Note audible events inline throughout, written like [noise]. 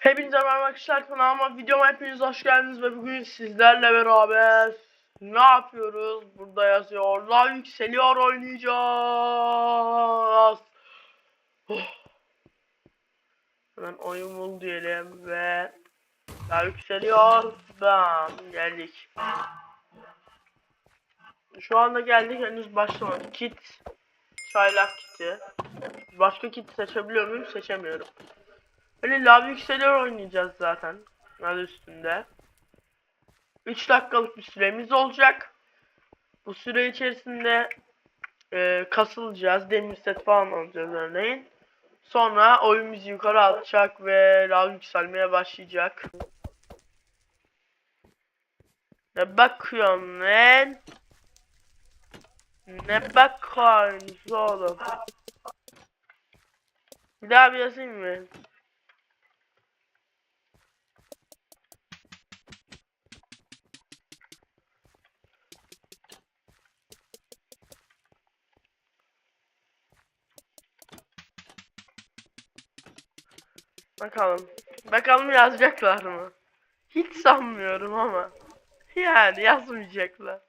Hepinize merhaba arkadaşlar kanalıma videoma hepiniz hoş geldiniz ve bugün sizlerle beraber ne yapıyoruz? Burada yazıyor. La yükseliyor oynayacağız. Oh. Hemen oyun bul diyelim ve la yükseliyor. Bam geldik. Şu anda geldik henüz başlamadı. Kit çaylak kiti. Başka kit seçebiliyor muyum? Seçemiyorum. Böyle lav yükseliyor oynayacağız zaten. Adı üstünde. 3 dakikalık bir süremiz olacak. Bu süre içerisinde e, kasılacağız. Demir set falan alacağız örneğin. Sonra oyun yukarı atacak ve lav yükselmeye başlayacak. Ne bakıyorsun lan? Ne bakıyorsun oğlum? Bir daha bir yazayım mı? Bakalım. Bakalım yazacaklar mı? Hiç sanmıyorum ama. Yani yazmayacaklar.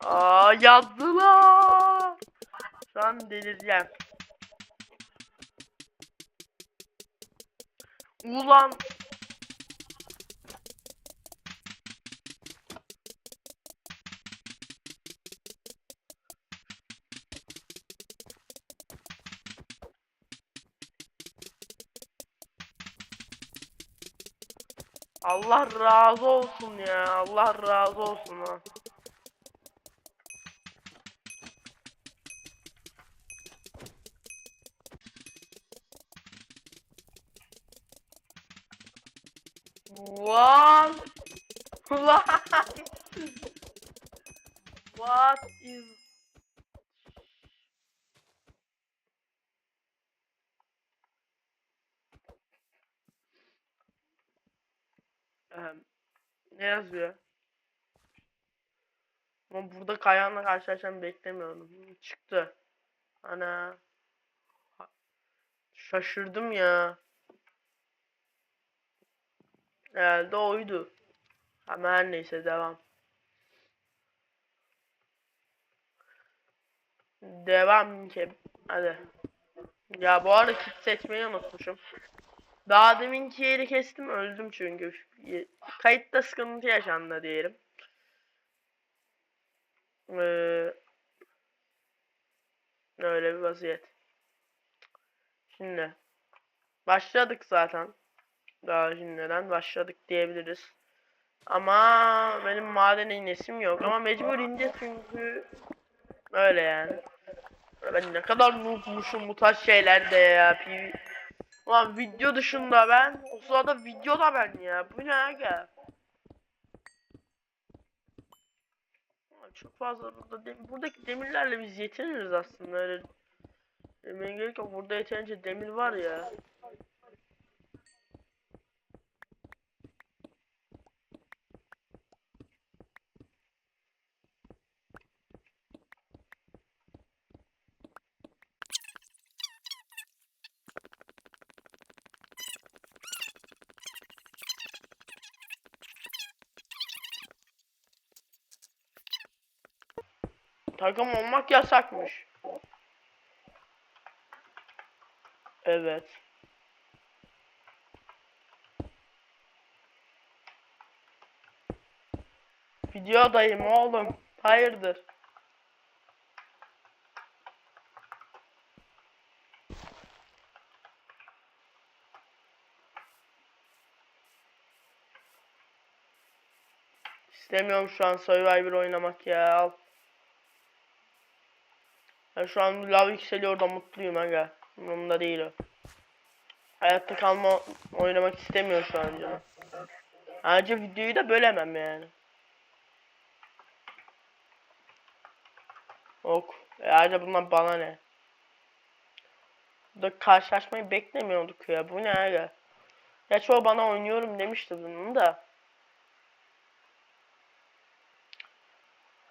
Aa yazdılar. Şu an delireceğim. Ulan Allah razı olsun ya. Allah razı olsun ha. What? What? What is Ehem, ne yazıyor? Ama burada Kayan'la karşılaşacağımı beklemiyordum. Çıktı. Ana. Şaşırdım ya. Herhalde oydu. Ama her neyse devam. Devam ki. Hadi. Ya bu arada kit seçmeyi unutmuşum. Daha deminki yeri kestim öldüm çünkü. Kayıtta sıkıntı yaşandı diyelim. Ee, öyle bir vaziyet. Şimdi başladık zaten. Daha şimdiden başladık diyebiliriz. Ama benim maden inesim yok ama mecbur ineceğiz çünkü öyle yani. Ben ne kadar noobmuşum bu tarz şeylerde ya. Ulan video dışında ben, o sırada videoda ben ya. Bu ne aga? Ulan Çok fazla burada dem- buradaki demirlerle biz yetiniriz aslında öyle. Demeye gerek yok. Burada yeterince demir var ya. Takım olmak yasakmış. Evet. Videodayım oğlum. Hayırdır? İstemiyorum şu an Survivor oynamak ya. Ben şu an lav yükseliyor da mutluyum aga. Umurumda değil o. Hayatta kalma oynamak istemiyor şu an canım. Ayrıca videoyu da bölemem yani. Ok. E ayrıca bundan bana ne? Burada karşılaşmayı beklemiyorduk ya. Bu ne aga? Gerçi o bana oynuyorum demişti bunu da.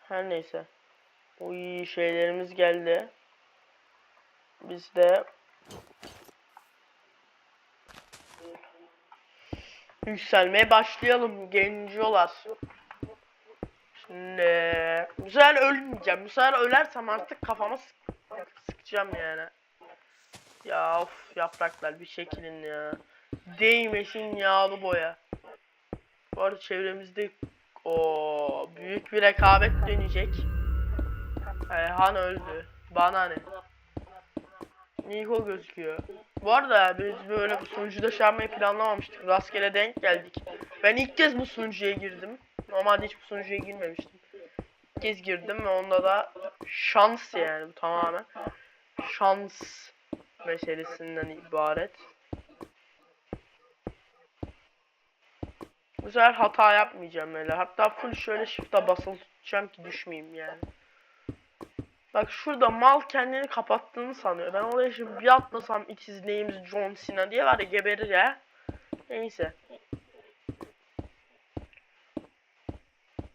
Her neyse. Uy şeylerimiz geldi. Biz de Yükselmeye başlayalım genciyorlar. Şimdi bu sefer ölmeyeceğim. Bu sefer ölersem artık kafama sık sıkacağım yani. Ya of yapraklar bir şekilin ya. Değmesin yağlı boya. Bu arada çevremizde o büyük bir rekabet dönecek. Ayhan öldü. Bana ne? Niko gözüküyor. Bu arada biz böyle sunucuda şey planlamamıştık. Rastgele denk geldik. Ben ilk kez bu sunucuya girdim. Normalde hiç bu sunucuya girmemiştim. İlk kez girdim ve onda da şans yani bu tamamen. Şans meselesinden ibaret. Bu sefer hata yapmayacağım öyle. Hatta full şöyle shift'e basılı tutacağım ki düşmeyeyim yani. Bak şurada mal kendini kapattığını sanıyor. Ben oraya şimdi bir atlasam it name's John Cena diye var ya geberir ya. Neyse.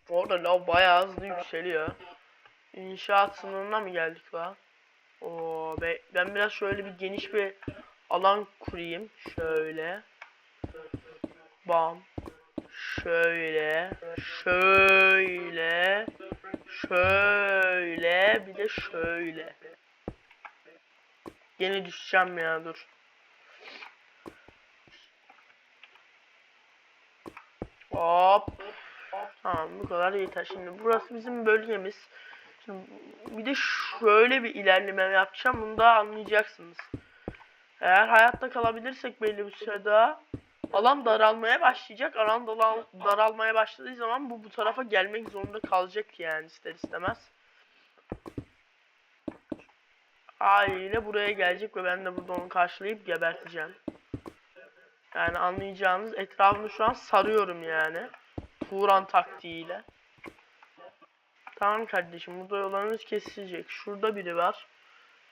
Orada lav bayağı hızlı yükseliyor. İnşaat sınırına mı geldik lan? Oo, be, ben biraz şöyle bir geniş bir alan kurayım. Şöyle. Bam. Şöyle. Şöyle. Şöyle. Bir de şöyle. Yine düşeceğim ya dur. Hop. Tamam bu kadar yeter. Şimdi burası bizim bölgemiz. Şimdi bir de şöyle bir ilerleme yapacağım. Bunu da anlayacaksınız. Eğer hayatta kalabilirsek belli bir süre daha alan daralmaya başlayacak. Alan daral daralmaya başladığı zaman bu bu tarafa gelmek zorunda kalacak yani ister istemez. Haliyle buraya gelecek ve ben de burada onu karşılayıp geberteceğim. Yani anlayacağınız etrafını şu an sarıyorum yani. Turan taktiğiyle. Tamam kardeşim burada yollarımız kesilecek. Şurada biri var.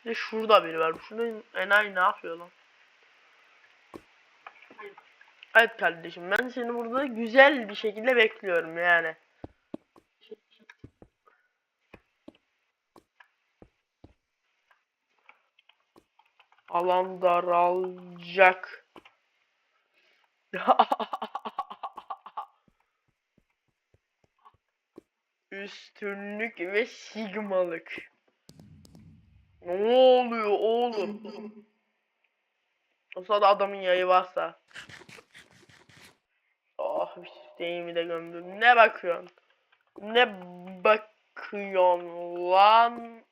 Bir de şurada biri var. Şurada enayi ne yapıyor lan? Evet kardeşim ben seni burada güzel bir şekilde bekliyorum yani. Alan daralacak. [laughs] Üstünlük ve sigmalık. Ne oluyor oğlum? [laughs] O sırada adamın yayı varsa. Deyimi de gömdüm. Ne bakıyorsun? Ne bakıyorsun lan?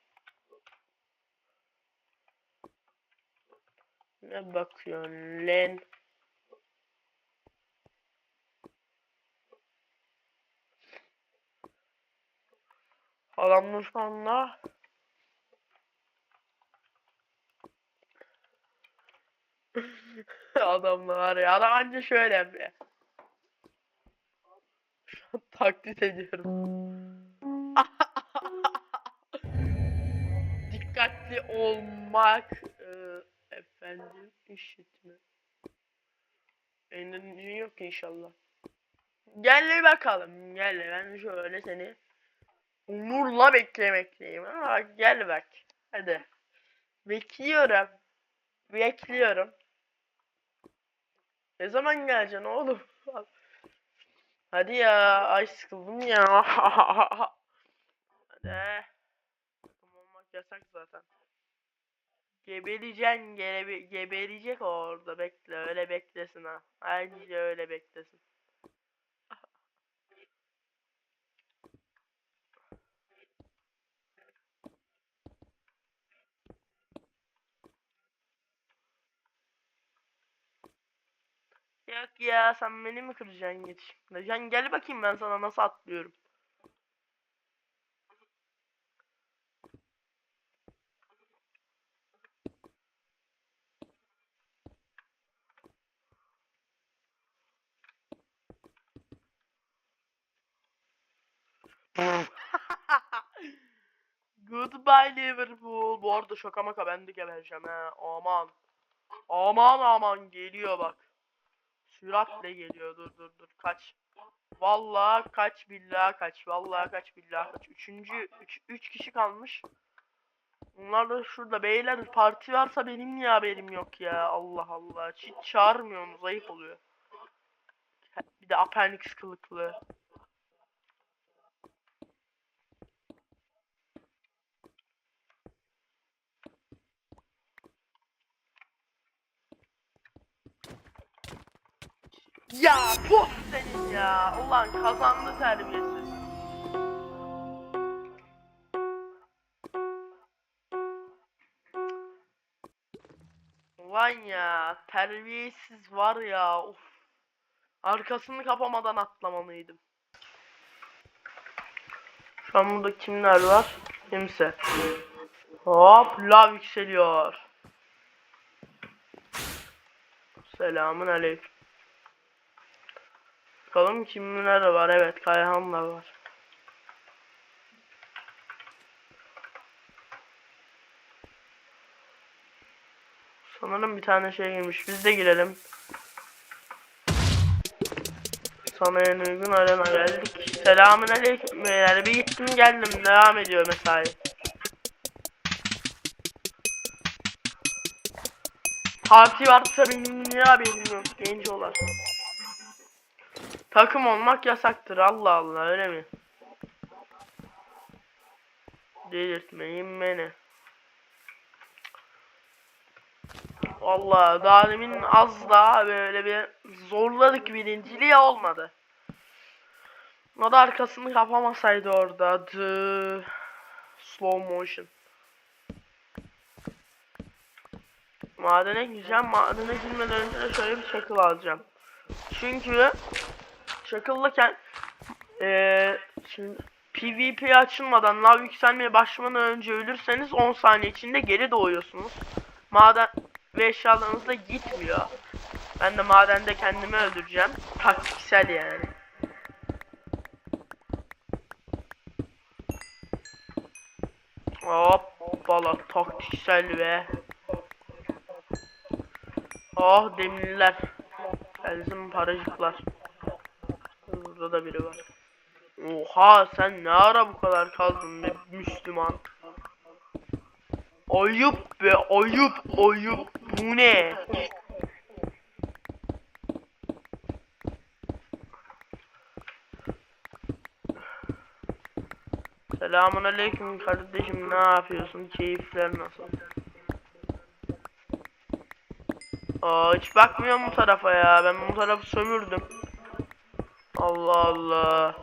Ne bakıyorsun lan? Adamın şu anda [laughs] Adamlar ya. Adam anca şöyle yapıyor. Taklit ediyorum. [laughs] Dikkatli olmak e, efendim işitme. Enerjin yok inşallah. Gel bakalım gel ben şöyle seni umurla beklemekteyim ama gel bak hadi bekliyorum bekliyorum ne zaman geleceksin oğlum? Hadi ya. Ay sıkıldım ya. [laughs] Hadi. Olmak yasak zaten. Gebereceksin. Gebe geberecek orada. Bekle. Öyle beklesin ha. Bence öyle beklesin. Yok ya sen beni mi kıracaksın geç. Sen gel bakayım ben sana nasıl atlıyorum. [laughs] Goodbye Liverpool. Bu arada şaka maka ben de gebereceğim he. Aman. Aman aman geliyor bak. Süratle geliyor. Dur dur dur. Kaç. Vallahi kaç billahi kaç. Vallahi kaç billahi kaç. Üçüncü. Üç, üç kişi kalmış. Bunlar da şurada. Beyler parti varsa benim niye haberim yok ya. Allah Allah. Hiç çağırmıyorsunuz. Ayıp oluyor. Bir de appendix kılıklı. Ya puf senin ya. Ulan kazandı terbiyesiz. Ulan ya terbiyesiz var ya. Of. Arkasını kapamadan atlamalıydım. Şu an burada kimler var? Kimse. Hop lav yükseliyor. Selamun aleyküm. Bakalım kimler var? Evet Kayhanlar var. Sanırım bir tane şey girmiş. Biz de girelim. Sana en uygun arena geldik. Selamun aleyküm beyler. Bir gittim geldim. Devam ediyor mesai. Parti varsa benim niye haberim yok gencolar. Takım olmak yasaktır Allah Allah öyle mi? Delirtmeyin beni. Vallahi daha demin az daha böyle bir zorladık birinciliği olmadı. O da arkasını kapamasaydı orada. The slow motion. Madene gireceğim. Madene girmeden önce de şöyle bir çakıl alacağım. Çünkü çakıllıyken eee şimdi PvP açılmadan lav yükselmeye başlamadan önce ölürseniz 10 saniye içinde geri doğuyorsunuz. Maden ve eşyalarınız da gitmiyor. Ben de madende kendimi öldüreceğim. Taktiksel yani. Hop bala taktiksel ve Oh demirler. Gelsin paracıklar. Burada da biri var. Oha sen ne ara bu kadar kaldın be Müslüman. Ayıp be ayıp ayıp. Bu ne? Selamun aleyküm kardeşim ne yapıyorsun? Keyifler nasıl? Aa hiç bakmıyorum bu tarafa ya. Ben bu tarafı sömürdüm. Allah Allah.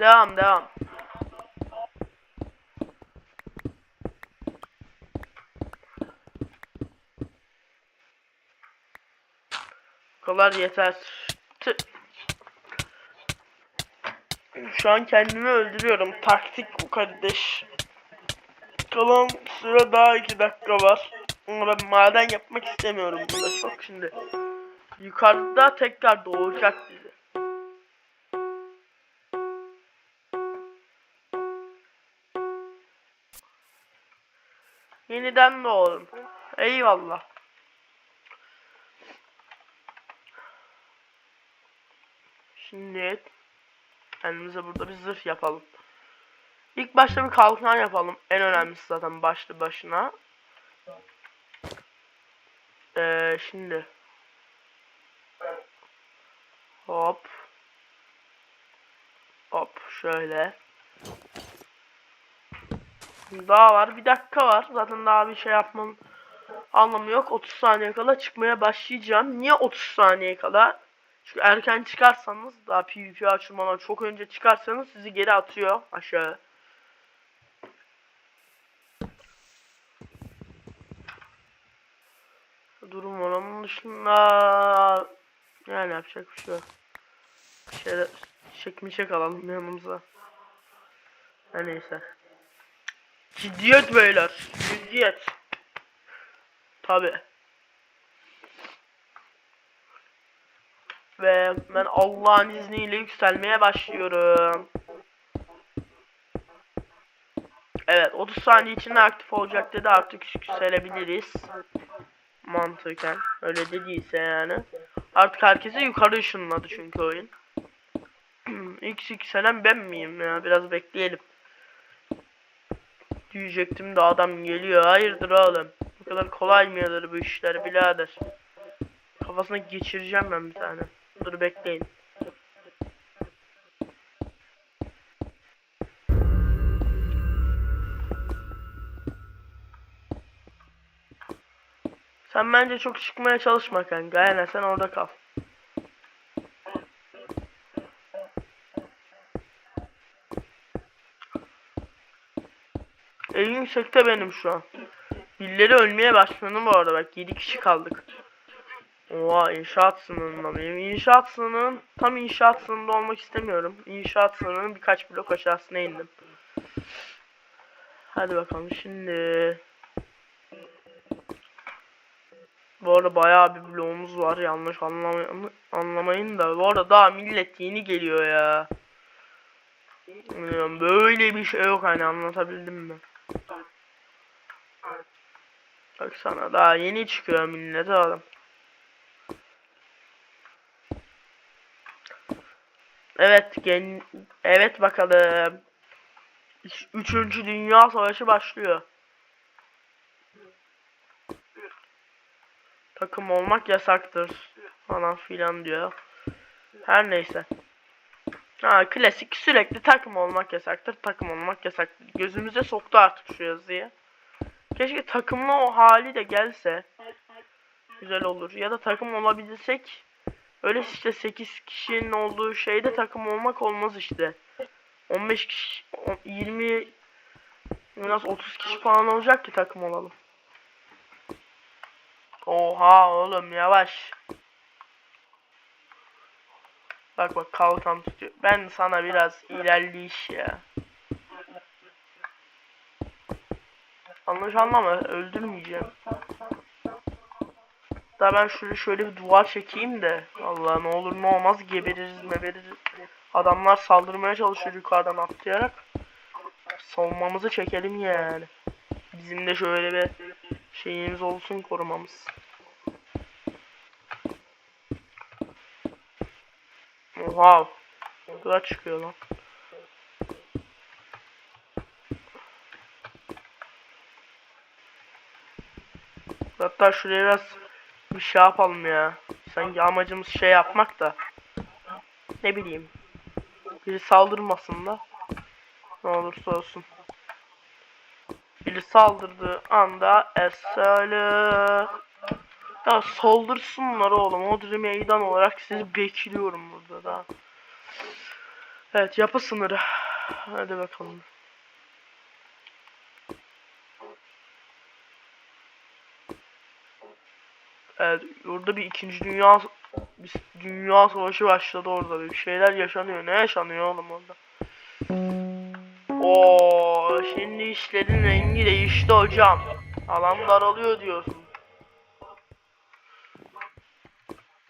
Devam devam. Kadar yeter. Tı- Şu an kendimi öldürüyorum. Taktik bu kardeş. Kalan süre daha 2 dakika var. Ama ben maden yapmak istemiyorum burada çok şimdi. Yukarıda tekrar doğacak bizi. Yeniden doğalım. Eyvallah. Şimdi kendimize burada bir zırh yapalım. İlk başta bir kalkan yapalım. En önemlisi zaten başlı başına. Ee, şimdi. Hop. Hop şöyle. Daha var. Bir dakika var. Zaten daha bir şey yapmanın anlamı yok. 30 saniye kala çıkmaya başlayacağım. Niye 30 saniye kala? Çünkü erken çıkarsanız daha PvP açılmadan çok önce çıkarsanız sizi geri atıyor aşağı. Durum var onun dışında yani yapacak bir şey yok. Şeyler çekmişe alalım yanımıza. Her neyse. Ciddiyet beyler. Ciddiyet. Tabi. Ve ben Allah'ın izniyle yükselmeye başlıyorum. Evet 30 saniye içinde aktif olacak dedi artık yükselebiliriz. Mantıken. Öyle dediyse yani. Artık herkese yukarı ışınladı çünkü oyun. [clears throat] İlk yükselen ben miyim ya? Biraz bekleyelim. diyecektim de adam geliyor. Hayırdır oğlum? Bu kadar kolay mı yadır bu işler birader? Kafasına geçireceğim ben bir tane. Dur bekleyin. Sen bence çok çıkmaya çalışma kanka. Aynen sen orada kal. En yüksekte benim şu an. Birileri ölmeye başladı bu arada bak 7 kişi kaldık. Oha inşaat sınırında mıyım? İnşaat sınırının tam inşaat sınırında olmak istemiyorum. İnşaat sınırının birkaç blok aşağısına indim. Hadi bakalım şimdi. Bu arada bayağı bir bloğumuz var yanlış anlamayın, anlamayın da bu arada daha millet yeni geliyor ya. Böyle bir şey yok hani anlatabildim mi? Bak sana daha yeni çıkıyor millet oğlum. Evet gen evet bakalım. Üç- Üçüncü Dünya Savaşı başlıyor. Takım olmak yasaktır falan filan diyor. Her neyse. Ha klasik sürekli takım olmak yasaktır. Takım olmak yasaktır. Gözümüze soktu artık şu yazıyı. Keşke takımlı o hali de gelse. Güzel olur. Ya da takım olabilsek. Öyle işte 8 kişinin olduğu şeyde takım olmak olmaz işte. 15 kişi, on- 20 biraz 30 kişi falan olacak ki takım olalım. Oha oğlum yavaş. Bak bak kalkan tutuyor. Ben sana biraz ilerleyiş ya. Yanlış anlama öldürmeyeceğim. Da ben şöyle şöyle bir duvar çekeyim de. Allah ne olur ne olmaz gebeririz mebeririz. Adamlar saldırmaya çalışıyor yukarıdan atlayarak. Savunmamızı çekelim yani. Bizim de şöyle bir şeyimiz olsun korumamız. Oha. Ne kadar çıkıyor lan. Hatta şuraya biraz bir şey yapalım ya. Sanki amacımız şey yapmak da. Ne bileyim. Biri saldırmasın da. Ne olursa olsun. Biri saldırdığı anda esale. Ya saldırsınlar oğlum. Odri meydan olarak sizi bekliyorum burada da. Evet yapı sınırı. Hadi bakalım. Evet orada bir ikinci dünya bir dünya savaşı başladı orada bir şeyler yaşanıyor. Ne yaşanıyor oğlum orada? Oo şimdi işlerin rengi değişti hocam. Alan daralıyor diyorsun.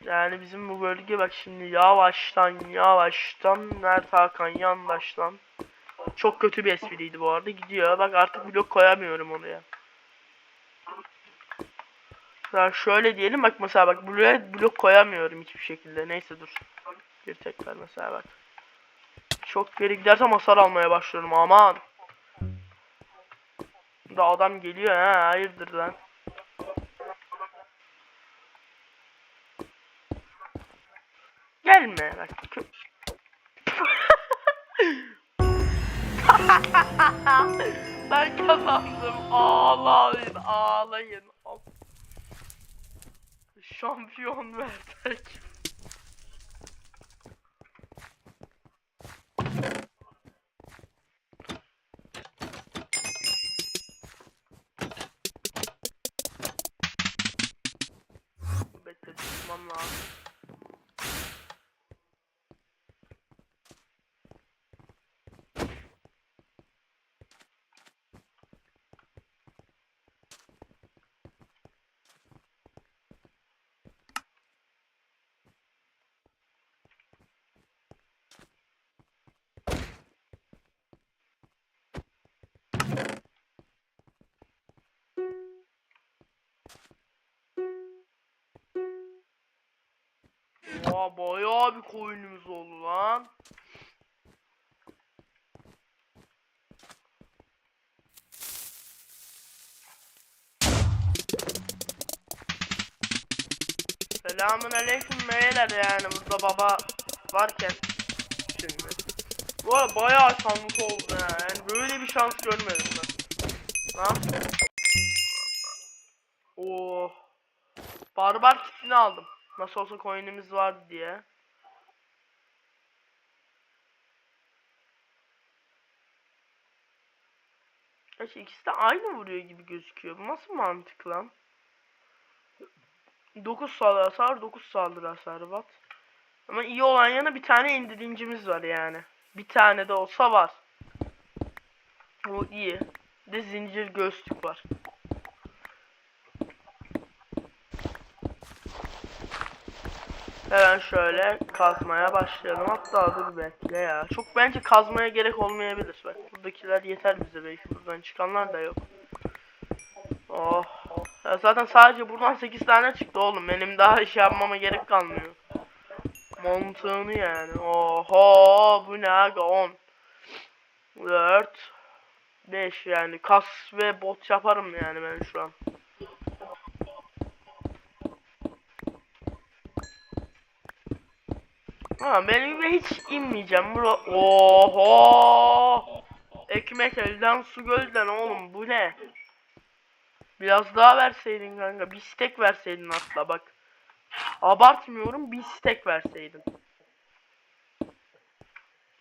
Yani bizim bu bölge bak şimdi yavaştan yavaştan Mert Hakan yandaştan. Çok kötü bir espriydi bu arada gidiyor. Bak artık blok koyamıyorum oraya. Mesela şöyle diyelim bak mesela bak buraya blok koyamıyorum hiçbir şekilde. Neyse dur. Bir tekrar mesela bak. Çok geri gidersem hasar almaya başlıyorum aman. Da adam geliyor ha hayırdır lan. [laughs] ben kazandım. Ağlayın, ağlayın. Şampiyon verdik. Oha bayağı bir coin'imiz oldu lan. Selamun aleyküm beyler yani burada baba varken şimdi. Bu arada bayağı şanslı oldu yani böyle bir şans görmedim ben. Ha? Oh. Barbar kitini aldım. Nasıl olsa coin'imiz vardı diye. Gerçi ikisi de aynı vuruyor gibi gözüküyor. Bu nasıl mantık lan? 9 saldırı hasar, 9 saldırı hasarı what? Ama iyi olan yana bir tane indirincimiz var yani. Bir tane de olsa var. O iyi. De zincir göğüslük var. Hemen şöyle kazmaya başlayalım. Hatta dur bekle ya. Çok bence kazmaya gerek olmayabilir. Bak buradakiler yeter bize belki. Buradan çıkanlar da yok. Oh. Ya zaten sadece buradan 8 tane çıktı oğlum. Benim daha iş yapmama gerek kalmıyor. Mantığını yani. Oho bu ne aga 10. 4 5 yani kas ve bot yaparım yani ben şu an. Ha benim gibi hiç inmeyeceğim bura. Oho! Ekmek elden su gölden oğlum bu ne? Biraz daha verseydin kanka. Bir stek verseydin hatta bak. Abartmıyorum bir stek verseydin.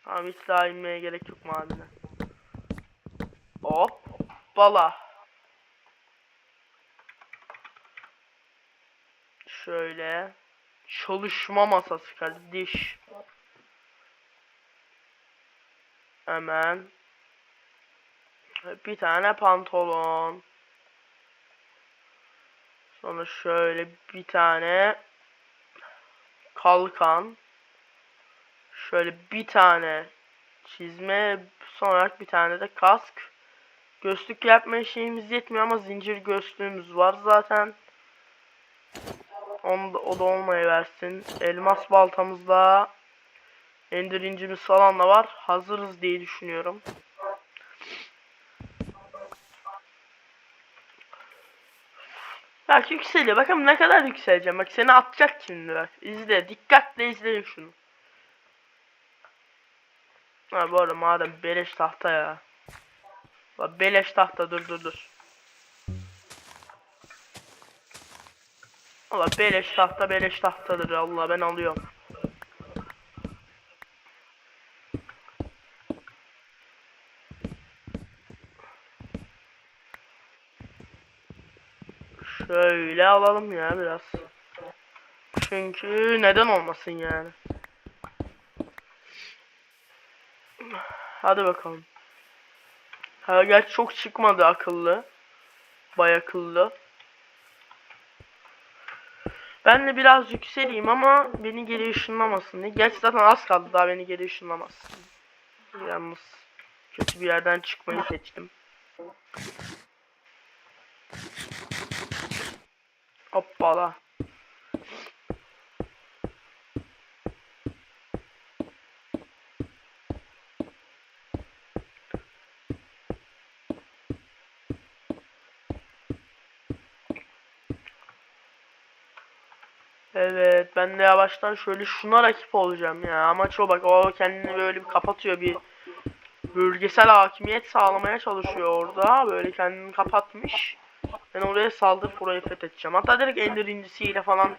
Tamam hiç daha inmeye gerek yok madene. Hop. Bala. Şöyle. Çalışma masası kardeş. Hemen. Bir tane pantolon. Sonra şöyle bir tane kalkan. Şöyle bir tane çizme. Sonra bir tane de kask. Göğüslük yapmaya şeyimiz yetmiyor ama zincir göğüslüğümüz var zaten. Onu da, o da olmayı versin. Elmas baltamızda endirincimiz falan da var. Hazırız diye düşünüyorum. Bak yükseliyor. Bakalım ne kadar yükseleceğim. Bak seni atacak şimdi bak. İzle. Dikkatle izleyin şunu. Ha bu arada madem beleş tahta ya. Bak beleş tahta dur dur dur. Allah beleş tahta beleş tahtadır Allah ben alıyorum. Şöyle alalım ya biraz. Çünkü neden olmasın yani. Hadi bakalım. Ha gerçi çok çıkmadı akıllı. Bay akıllı. Ben de biraz yükseleyim ama beni geri ışınlamasın diye. Gerçi zaten az kaldı daha beni geri ışınlamaz. Yalnız kötü bir yerden çıkmayı seçtim. Hoppala. Evet ben de yavaştan şöyle şuna rakip olacağım ya. Amaç o bak o kendini böyle bir kapatıyor bir bölgesel hakimiyet sağlamaya çalışıyor orada. Böyle kendini kapatmış. Ben oraya saldırıp orayı fethedeceğim. Hatta direkt ender incisiyle falan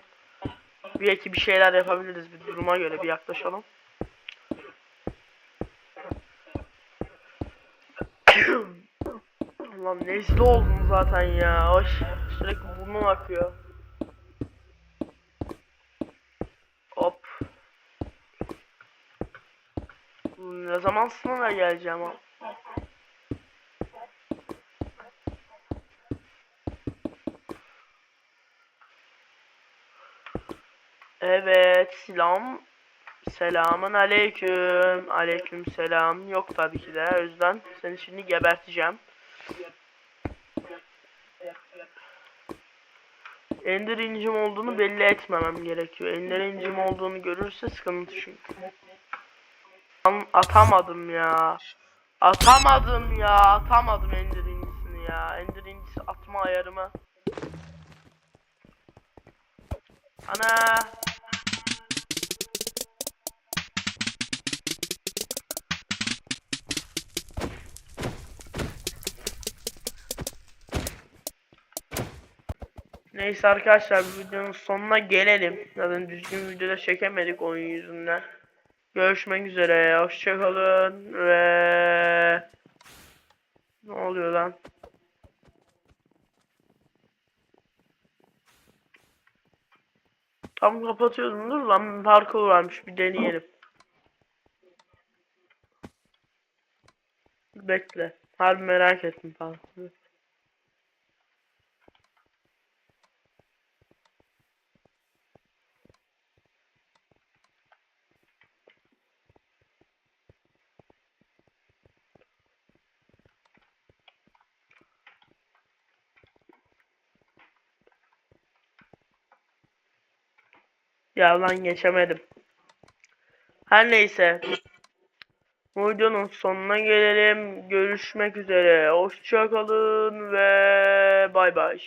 belki bir şeyler yapabiliriz bir duruma göre bir yaklaşalım. [coughs] Lan nezle oldum zaten ya. Hoş. Sürekli burnum akıyor. Hop. Ne zaman sınava geleceğim ha? Evet, selam. Selamun aleyküm. Aleyküm selam. Yok tabii ki de. O yüzden seni şimdi geberteceğim. Ender incim olduğunu belli etmemem gerekiyor. Ender incim olduğunu görürse sıkıntı çünkü. Atamadım ya. Atamadım ya. Atamadım Ender incisini ya. Ender incisi atma ayarımı. Ana. Neyse arkadaşlar videonun sonuna gelelim. Zaten düzgün videoda çekemedik oyun yüzünden. Görüşmek üzere. Hoşçakalın ve ne oluyor lan? Tam kapatıyordum dur lan parkur varmış bir deneyelim. Bekle. Harbi merak ettim parkuru. Ya lan geçemedim. Her neyse. Bu videonun sonuna gelelim. Görüşmek üzere. Hoşçakalın ve bay bay.